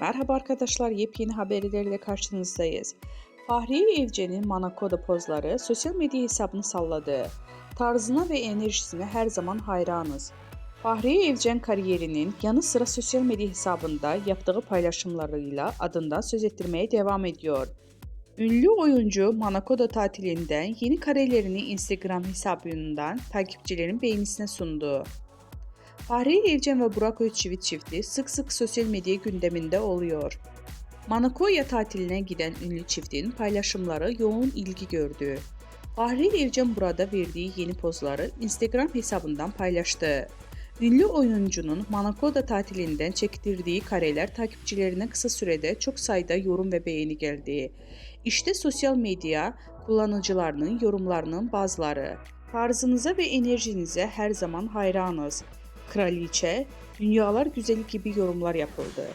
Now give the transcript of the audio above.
Merhaba arkadaşlar, yepyeni haberlerle karşınızdayız. Fahriye Evcen'in Monaco'da pozları sosyal medya hesabını salladı. Tarzına ve enerjisine her zaman hayranız. Fahriye Evcen kariyerinin yanı sıra sosyal medya hesabında yaptığı paylaşımlarıyla adından söz ettirmeye devam ediyor. Ünlü oyuncu Monaco'da tatilinden yeni karelerini Instagram hesabından takipçilerin beğenisine sundu. Fahriye Evcen ve Burak Özçivit çifti sık sık sosyal medya gündeminde oluyor. Monaco'ya tatiline giden ünlü çiftin paylaşımları yoğun ilgi gördü. Fahriye Evcen burada verdiği yeni pozları Instagram hesabından paylaştı. Ünlü oyuncunun Monaco'da tatilinden çektirdiği kareler takipçilerine kısa sürede çok sayıda yorum ve beğeni geldi. İşte sosyal medya kullanıcılarının yorumlarının bazıları. Tarzınıza ve enerjinize her zaman hayranız. Kraliçe, dünyalar güzeli gibi yorumlar yapıldı.